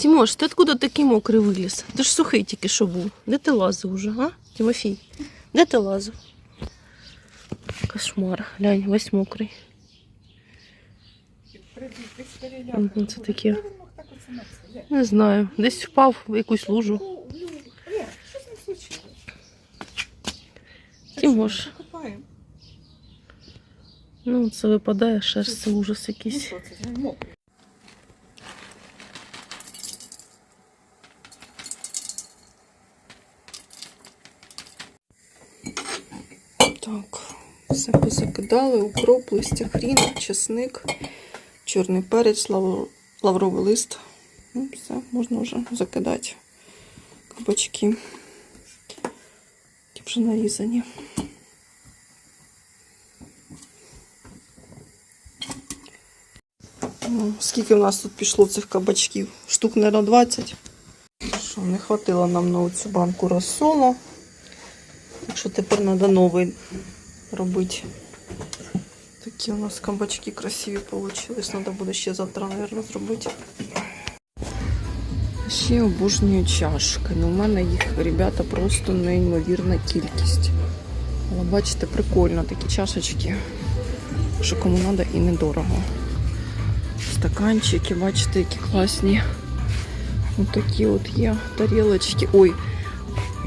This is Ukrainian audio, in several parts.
Тімош, ти откуда такий мокрий виліз? Ти ж сухий тільки що був. Де ти лазив уже, а? Тимофій, де ти лазив? Кошмар. Глянь, весь мокрий. Мгм, Це таке. Не знаю. Десь впав в якусь лужу. Тимош. Ну, це випадає шерсть, ужас якийсь. що це? Він мокрий. Так, все позакидали, укроп, листя хріна, чесник, чорний перець, лавр- лавровий лист. Ну, все, можна вже закидати кабачки. Ті вже нарізані. Ну, скільки в нас тут пішло цих кабачків? Штук, мабуть, 20. Що, не хватило нам на цю банку розсолу. Так що тепер треба новий робити. Такі у нас кабачки красиві вийшли. Треба буде ще завтра, мабуть, зробити. Ще обожнюю чашки. Ну, у мене їх, ребята, просто неймовірна кількість. Але бачите, прикольно такі чашечки, що кому треба і недорого стаканчики, бачите, які класні. Ось такі от є тарілочки. Ой,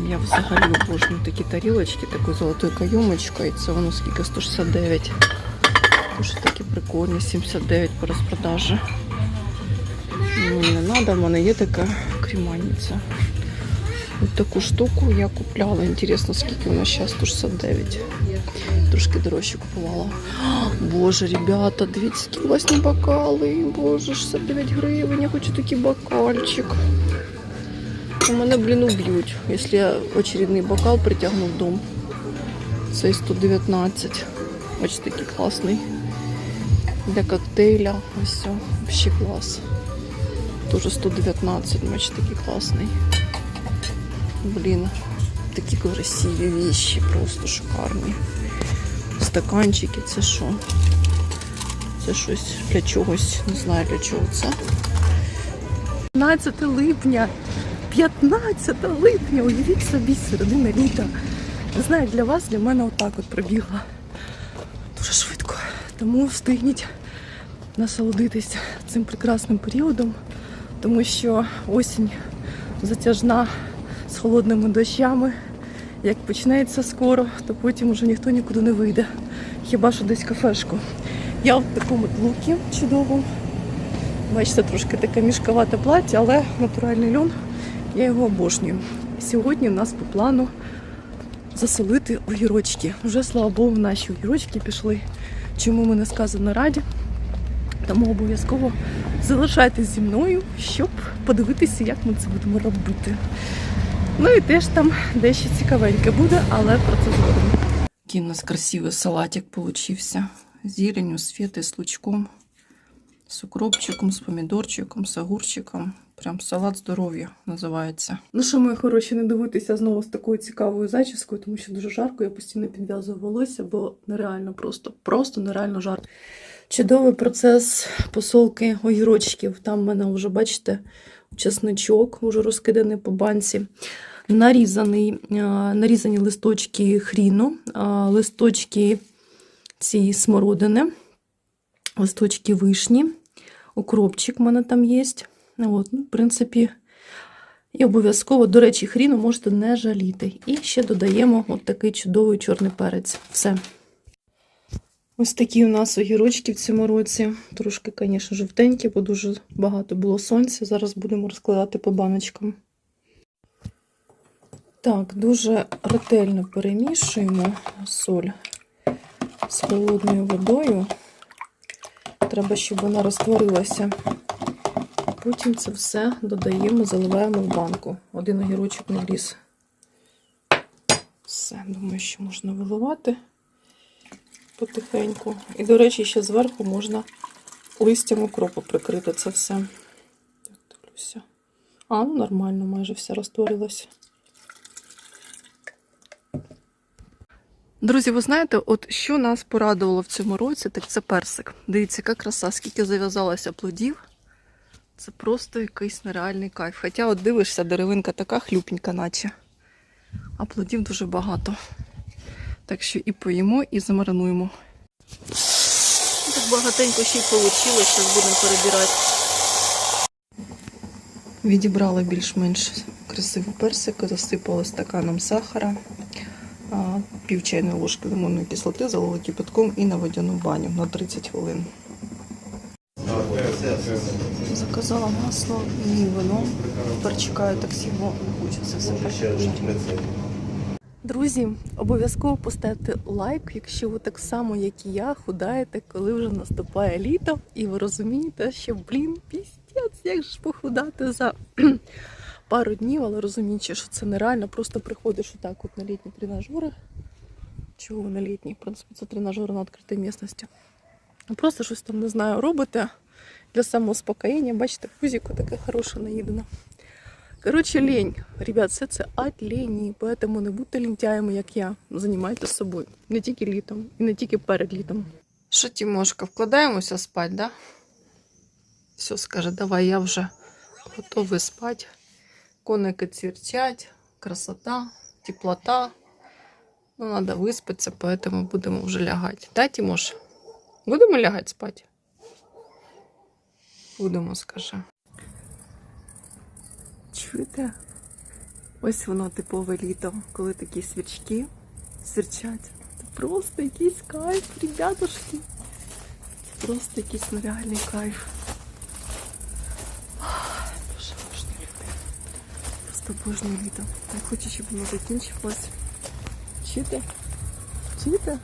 я взагалі обожнюю такі тарілочки, такою золотою кайомочкою. Це воно скільки 169. Дуже такі прикольні, 79 по розпродажі. Мені не треба, в мене є така креманниця. Ось таку штуку я купляла. Інтересно, скільки вона зараз 169. Трошки дорожче купувала. Боже, ребята, дивіться, які класні бокали. Боже, 69 гривень. Я хочу такий бокальчик. Мене, блін, уб'ють, якщо я очередний бокал притягну в дом. Цей 119. Ось такий класний. Для коктейля. Ось все. Вообще клас. Тоже 119, бачиш, такий класний. Блін, такі красиві вещи, просто шикарні. Стаканчики, це що? Це щось для чогось, не знаю для чого це. 15 липня. 15 липня, уявіть собі, середина літа. Не знаю, для вас, для мене отак от пробігла. Дуже швидко. Тому встигніть насолодитись цим прекрасним періодом, тому що осінь затяжна з холодними дощами. Як почнеться скоро, то потім уже ніхто нікуди не вийде. Хіба що десь кафешку. Я в такому лукі чудовому. Бачите, трошки таке мішковате плаття, але натуральний льон, я його обожнюю. Сьогодні у нас по плану засолити огірочки. Вже, слава Богу, наші огірочки пішли. Чому ми не сказано раді. Тому обов'язково залишайтесь зі мною, щоб подивитися, як ми це будемо робити. Ну і теж там дещо цікавеньке буде, але про це згодом. Який у нас красивий салатик получився. Зеленью, з фетой, з лучком, з укропчиком, з помідорчиком, з огурчиком. Прям салат здоров'я називається. Ну що, мої хороші, не дивитися знову з такою цікавою зачіскою, тому що дуже жарко, я постійно підв'язую волосся, бо нереально просто, просто нереально жарко. Чудовий процес посолки огірочків. Там в мене вже, бачите, чесничок вже розкиданий по банці. Нарізаний, нарізані листочки хріну, листочки цієї смородини, листочки вишні, укропчик в мене там є. От, ну, в принципі, і обов'язково, до речі, хріну можете не жаліти. І ще додаємо от такий чудовий чорний перець. Все. Ось такі у нас огірочки в цьому році. Трошки, звісно, жовтенькі, бо дуже багато було сонця. Зараз будемо розкладати по баночкам. Так, дуже ретельно перемішуємо соль з холодною водою. Треба, щоб вона розтворилася. Потім це все додаємо, заливаємо в банку. Один огірочок не вліз. Все, думаю, що можна виливати потихеньку. І, до речі, ще зверху можна листям укропу прикрити це все. Так, дивлюся. А, ну нормально, майже все розтворилося. Друзі, ви знаєте, от що нас порадувало в цьому році, так це персик. Дивіться, яка краса, скільки зав'язалося плодів. Це просто якийсь нереальний кайф. Хоча от дивишся, деревинка така хлюпенька, наче. А плодів дуже багато. Так що і поїмо, і замаринуємо. Так багатенько ще й вийшло, зараз будемо перебирати. Відібрали більш-менш красиву персику, засипали стаканом сахара, пів чайної ложки лимонної кислоти, залили кипятком і на водяну баню на 30 хвилин. Заказала масло і вино. Тепер чекаю таксі, бо не хочеться все. Друзі, обов'язково поставте лайк, якщо ви так само, як і я, худаєте, коли вже наступає літо, і ви розумієте, що, блін, пістець, як ж похудати за пару днів, але розуміючи, що це нереально, просто приходиш отак от на літні тренажери. Чого на літні? В принципі, це тренажери на відкритій місцевості. Просто щось там не знаю, робите для самоуспокоєння. Бачите, пузіко таке хороше наїдено. Коротше, лень. Ребят, все це от лені, поэтому не будьте лінтяями, як я. Займайтесь собою. Не тільки літом і не тільки перед літом. Що, Тімошка, вкладаємося спать, да? Все, скаже, давай, я вже готовий спать. Коники цвірчать, красота, теплота. Ну, надо виспатися, поэтому будемо вже лягати. Да, Тимош? Будемо лягати спати? Будемо, скажи. Чуєте? Ось воно типове літо, коли такі свічки свірчать. Це просто якийсь кайф, ребятушки. Це просто якийсь нереальний кайф. Дуже обожнюю літо. Просто обожнюю літо. Так хочу, щоб воно закінчилось. Чуєте? Чуєте?